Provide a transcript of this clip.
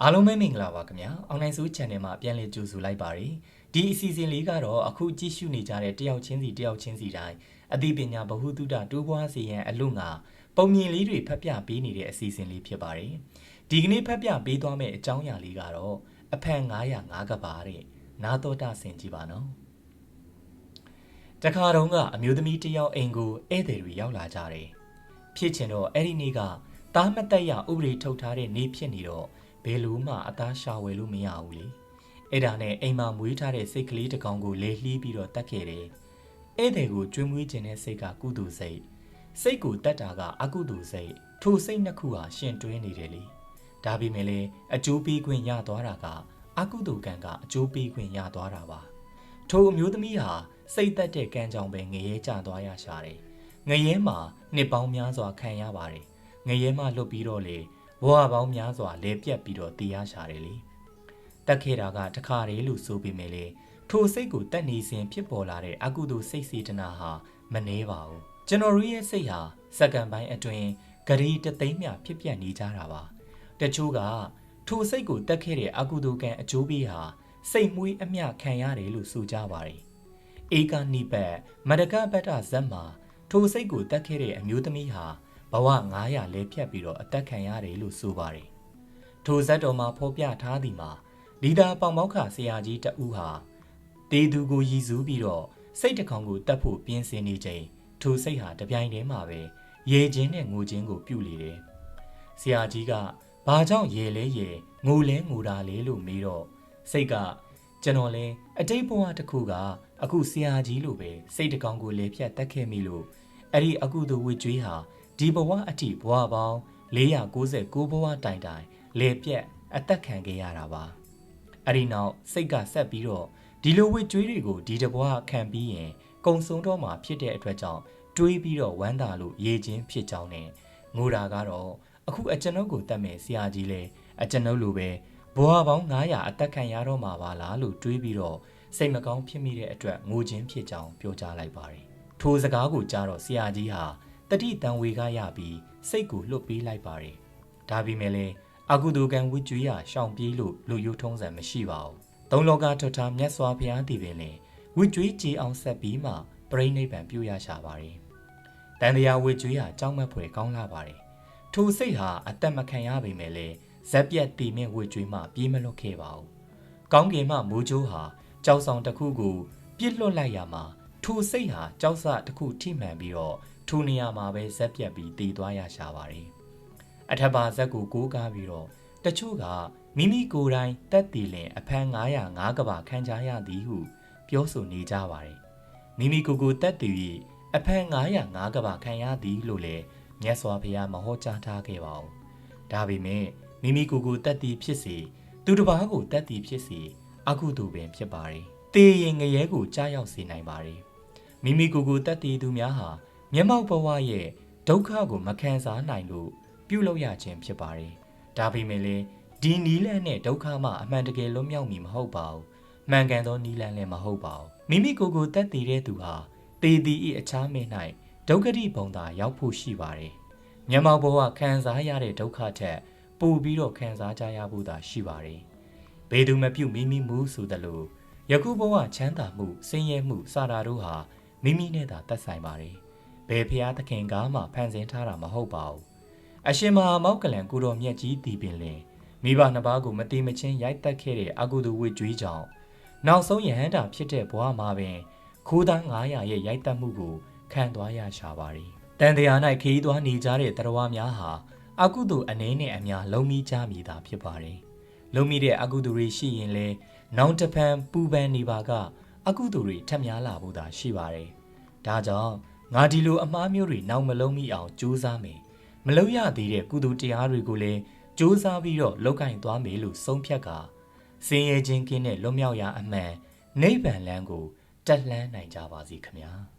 အားလုံးပဲမင်္ဂလာပါခင်ဗျာ။ online zoo channel မှာပြန်လည်ကြိုဆိုလိုက်ပါရစေ။ဒီအစီအစဉ်လေးကတော့အခုကြည့်ရှုနေကြတဲ့တယောက်ချင်းစီတယောက်ချင်းစီတိုင်းအသိပညာဗဟုသုတတိုးပွားစေရန်အလို့ငါပုံမြင်လေးတွေဖတ်ပြပေးနေတဲ့အစီအစဉ်လေးဖြစ်ပါတယ်။ဒီကနေ့ဖတ်ပြပေးသွားမယ့်အကြောင်းအရာလေးကတော့အဖန်905ကပါတဲ့နာတော်တာဆင်ကြည့်ပါနော်။တခါတုန်းကအမျိုးသမီးတယောက်အိမ်ကိုဧည့်သည်တွေရောက်လာကြတယ်။ဖြစ်ချင်တော့အဲ့ဒီနေ့ကတားမတက်ရဥပဒေထုတ်ထားတဲ့နေ့ဖြစ်နေတော့ ဘယ်လိုမှအသားရှာဝယ်လို့မရဘူးလေအဲ့ဒါနဲ့အိမ်မှာမွေးထားတဲ့စိတ်ကလေးတစ်ကောင်ကိုလေလှီးပြီးတော့တတ်ခဲ့တယ်ဧည့်သည်ကိုကျွေးမွေးခြင်းတဲ့စိတ်ကကုသိုလ်စိတ်စိတ်ကိုတတ်တာကအကုသိုလ်စိတ်ထိုစိတ်နှစ်ခုဟာရှင်တွဲနေတယ်လေဒါပေမဲ့လည်းအကျိုးပေးခွင့်ရသွားတာကအကုသိုလ်ကံကအကျိုးပေးခွင့်ရသွားတာပါထိုအမျိုးသမီးဟာစိတ်သက်တဲ့ကံကြောင့်ပဲငရဲကျသွားရရှာတယ်ငရဲမှာနှစ်ပေါင်းများစွာခံရပါတယ်ငရဲမှလွတ်ပြီးတော့လေ ဘဝပေါင်းများစွာလဲပြက်ပြီးတော့တရားရှာတယ်လေတက်ခဲ့တာကတခါတည်းလို့ဆိုပေမဲ့လေထိုစိတ်ကိုတက်နေစဉ်ဖြစ်ပေါ်လာတဲ့အကုသိုလ်စိတ်စေတနာဟာမနှဲပါဘူးကျွန်တော်တို့ရဲ့စိတ်ဟာစက္ကန့်ပိုင်းအတွင်းဂရီတသိန်းမြဖြစ်ပြနေကြတာပါတချို့ကထိုစိတ်ကိုတက်ခဲ့တဲ့အကုသိုလ်ကံအကျိုးပေးဟာစိတ်မွေးအမျှခံရတယ်လို့ဆိုကြပါတယ်ဧကနိပတ်မဒကပတ္တဇက်မှာထိုစိတ်ကိုတက်ခဲ့တဲ့အမျိုးသမီးဟာ ဘဝ900လဲဖြတ်ပြီးတော့အသက်ခံရတယ်လို့ဆိုပါတယ်။ထိုဇက်တော်မှာဖော်ပြထားသည်မှာလီဒါပေါင်မောက်ခဆရာကြီးတဦးဟာတေသူကိုရည်စူးပြီးတော့စိတ်တကောင်ကိုတတ်ဖို့ပြင်းစင်နေချိန်ထိုစိတ်ဟာတပြိုင်တည်းမှာပဲရေချင်းနဲ့ငိုချင်းကိုပြုတ်လေတယ်။ဆရာကြီးကဘာကြောင့်ရေလဲရေငိုလဲငိုတာလေလို့မေးတော့စိတ်ကကျွန်တော်လဲအတိတ်ဘဝတစ်ခုကအခုဆရာကြီးလိုပဲစိတ်တကောင်ကိုလေဖြတ်တက်ခဲ့မိလို့အဲ့ဒီအကုသိုလ်ဝိကျွေးဟာ ဒီဘဝအထိဘဝပေါင်း499ဘဝတိုင်တိုင်လေပြက်အသက်ခံခဲ့ရတာပါအဲ့ဒီနောက်စိတ်ကဆက်ပြီးတော့ဒီလိုဝိကျွေးတွေကိုဒီတဘဝခံပြီးရင်ကုံဆုံးတော့မှာဖြစ်တဲ့အတွက်ကြောင့်တွေးပြီးတော့ဝမ်းသာလို့ရေချင်းဖြစ်ကြောင်းနဲ့ငိုတာကတော့အခုအကျွန်ုပ်ကိုတတ်မဲ့ဆရာကြီးလဲအကျွန်ုပ်လိုပဲဘဝပေါင်း900အသက်ခံရတော့မှာပါလားလို့တွေးပြီးတော့စိတ်မကောင်းဖြစ်မိတဲ့အတွက်ငိုချင်းဖြစ်ကြောင်းပြောကြားလိုက်ပါတယ်ထိုစကားကိုကြားတော့ဆရာကြီးဟာ တတိတန်ဝေကရပြီးစိတ်ကိုလွတ်ပေးလိုက်ပါတယ်။ဒါပေမဲ့လည်းအကုသိုလ်ကံဝိကျွေးရရှောင်ပြေးလို့လူယုထုံးစံမရှိပါဘူး။သုံးလောကထွတ်ထားမြတ်စွာဘုရားတည်ပင်လေဝိကျွေးကြည်အောင်ဆက်ပြီးမှပြိဋိဘံပြုရရှာပါတယ်။တန်တရားဝိကျွေးရကြောင်းမက်ဖွယ်ကောင်းလာပါတယ်။ထိုစိတ်ဟာအသက်မခံရပေမဲ့လည်းဇက်ပြက်တည်မြင့်ဝိကျွေးမှပြေးမလွတ်ခဲ့ပါဘူး။ကောင်းကင်မှမိုးကြိုးဟာကြောက်ဆောင်တစ်ခုကိုပြစ်လွတ်လိုက်ရမှာ ထိုစိတ်ဟာကြောက်စတစ်ခုထိမှန်ပြီးတော့ထိုနေရာမှာပဲဇက်ပြက်ပြီးတည်သွားရရှာပါတယ်အထက်ပါဇက်ကိုကိုးကားပြီးတော့တချို့ကမိမိကိုယ်တိုင်တက်တည်လင်အဖမ်း905ကဘာခံကြရသည်ဟုပြောဆိုနေကြပါတယ်မိမိကိုယ်ကိုတက်တည်၍အဖမ်း905ကဘာခံရသည်လို့လည်းမြတ်စွာဘုရားမဟောကြားထားခဲ့ပါဘူးဒါပေမဲ့မိမိကိုယ်ကိုတက်တည်ဖြစ်စေသူတစ်ပါးကိုတက်တည်ဖြစ်စေအကုသိုလ်ပင်ဖြစ်ပါတယ်တေရင်ငရဲကိုကြားရောက်စေနိုင်ပါတယ် မိမိကိုယ်ကိုတက်တည်သူများဟာမျက်မှောက်ဘဝရဲ့ဒုက္ခကိုမခံစားနိုင်လို့ပြုလုပ်ရခြင်းဖြစ်ပါတယ်။ဒါပေမဲ့လည်းဒီနီးလန်းနဲ့ဒုက္ခမှအမှန်တကယ်လွတ်မြောက်မည်မဟုတ်ပါဘူး။မှန်ကန်သောနီးလန်းလည်းမဟုတ်ပါဘူး။မိမိကိုယ်ကိုတတ်တည်တဲ့သူဟာတေသည်၏အခြားမဲ့၌ဒုက္ခတိပုံသာရောက်ဖို့ရှိပါတယ်။မျက်မှောက်ဘဝခံစားရတဲ့ဒုက္ခထက်ပိုပြီးတော့ခံစားကြရဖို့သာရှိပါတယ်။ဘေသူမပြုတ်မိမိမှုဆိုသလိုယခုဘဝချမ်းသာမှုဆင်းရဲမှုစတာတို့ဟာ မိမိနဲ့သာသက်ဆိုင်ပါတယ်။ဘယ်ဖျားသခင်ကမှဖန်ဆင်းထားတာမဟုတ်ပါဘူးအရှင်မဟာမောက်ကလန်ကိုတော်မြတ်ကြီးတည်ပင်လင်မိဘနှစ်ပါးကိုမတိမချင်းရိုက်တက်ခဲ့တဲ့အကုသိုလ်ဝိကြွေးကြောင့်နောက်ဆုံးယဟန္တာဖြစ်တဲ့ဘဝမှာပင်ခိုးသား900ရဲ့ရိုက်တက်မှုကိုခံသွားရရှာပါရီတန်တရား၌ခရီးသွားနေကြတဲ့တရားများဟာအကုသိုလ်အနေနဲ့အများလုံးမိကြမိတာဖြစ်ပါတယ်လုံးမိတဲ့အကုသိုလ်တွေရှိရင်လဲနောင်တဖန်ပူပန်နေပါက အကုသိုလ်တွေထပ်များလာဖို့သာရှိပါတယ်ဒါကြောင့်ငါဒီလိုအမားမျိုးတွေနောက်မလုံးမိအောင်ကြိုးစားမယ်မလုံးရသေးတဲ့ကုသိုလ်တရားတွေကိုလည်းကြိုးစားပြီးတော့လောက်ကင်သွားမယ်လို့ဆုံးဖြတ်ကာစင်ရဲချင်းကင်းတဲ့လွတ်မြောက်ရာအမှန်နိဗ္ဗာန်လမ်းကိုတက်လှမ်းနိုင်ကြပါစေခင်ဗျာ။